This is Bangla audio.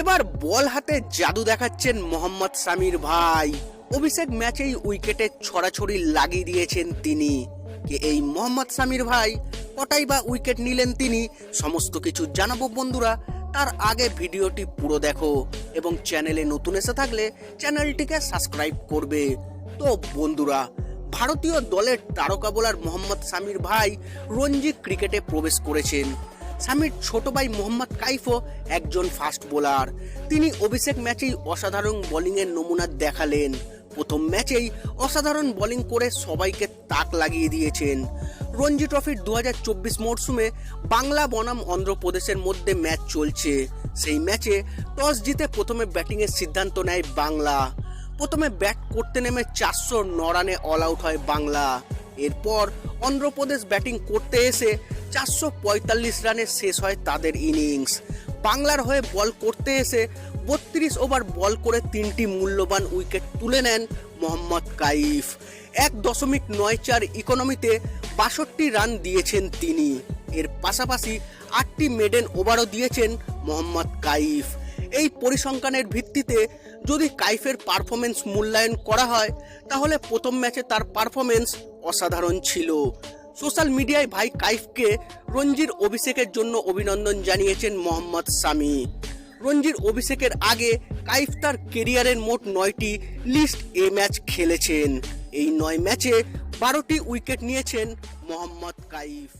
এবার বল হাতে জাদু দেখাচ্ছেন মোহাম্মদ সামির ভাই। অভিষেক ম্যাচেই উইকেটে ছড়াছড়ি লাগিয়ে দিয়েছেন তিনি। কে এই মোহাম্মদ সামির ভাই? কটাই বা উইকেট নিলেন তিনি? সমস্ত কিছু জানাব বন্ধুরা, তার আগে ভিডিওটি পুরো দেখো এবং চ্যানেলে নতুন এসে থাকলে চ্যানেলটিকে সাবস্ক্রাইব করবে। তো বন্ধুরা, ভারতীয় দলের তারকা বোলার মোহাম্মদ সামির ভাই রঞ্জি ক্রিকেটে প্রবেশ করেছেন। সামির ছোট ভাই মোহাম্মদ কাইফও একজন ফাস্ট বোলার তিনি অভিষেক ম্যাচেই অসাধারণ বোলিংয়ের নমুনা দেখালেন। প্রথম ম্যাচেই অসাধারণ বোলিং করে সবাইকে তাক লাগিয়ে দিয়েছেন। রঞ্জি ট্রফির দু মরশুমে বাংলা বনাম অন্ধ্রপ্রদেশের মধ্যে ম্যাচ চলছে। সেই ম্যাচে টস জিতে প্রথমে ব্যাটিংয়ের সিদ্ধান্ত নেয় বাংলা। প্রথমে ব্যাট করতে নেমে চারশো ন রানে অল আউট হয় বাংলা। এরপর অন্ধ্রপ্রদেশ ব্যাটিং করতে এসে চারশো পঁয়তাল্লিশ রানে শেষ হয় তাদের ইনিংস। বাংলার হয়ে বল করতে এসে বত্রিশ ওভার বল করে তিনটি মূল্যবান উইকেট তুলে নেন মোহাম্মদ কাইফ। এক দশমিক নয় চার ইকোনমিতে বাষট্টি রান দিয়েছেন তিনি। এর পাশাপাশি আটটি মেডেন ওভারও দিয়েছেন মোহাম্মদ কাইফ। এই পরিসংখ্যানের ভিত্তিতে যদি কাইফের পারফরমেন্স মূল্যায়ন করা হয়, তাহলে প্রথম ম্যাচে তার পারফরমেন্স অসাধারণ ছিল। সোশ্যাল মিডিয়ায় ভাই কাইফকে রঞ্জির অভিষেকের জন্য অভিনন্দন জানিয়েছেন মোহাম্মদ সামি রঞ্জির অভিষেকের আগে কাইফ তার কেরিয়ারের মোট নয়টি লিস্ট এ ম্যাচ খেলেছেন। এই নয় ম্যাচে বারোটি উইকেট নিয়েছেন মোহাম্মদ কাইফ।